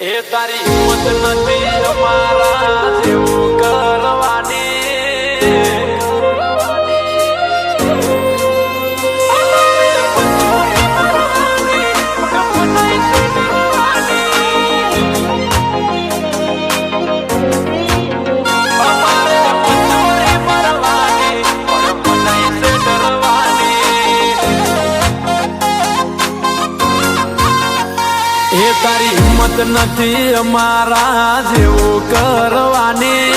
એ તારી હિંમત નથી અમારા. એ તારી હિંમત નથી અમારા જેવું કરવાની.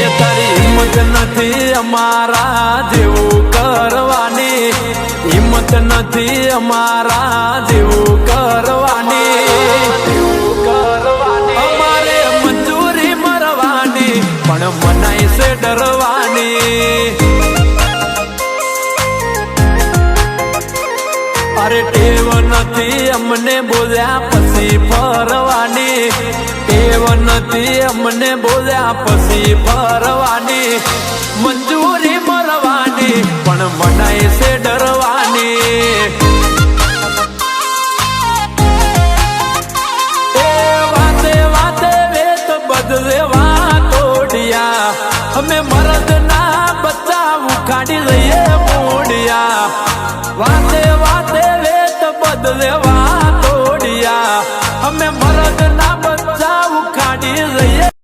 એ તારી હિંમત નથી અમારા જેવું કરવાની. હિંમત નથી અમારા જેવું કરવાની. અમારે મંજૂરી મરવાની. પણ મનાય છે ડરવાની અરે ટેવ નથી, અમને બોલ્યા પછી ફરવાની. ટેવ નથી, અમને બોલ્યા પછી ફરવાની. મંજૂરી મરવાની, પણ મનાય છે ડરવાની. એ વાતે વાતે વેત બદલેવા તોડિયા અમે મરદ ના બચ્ચા ઉખાડી લઈએ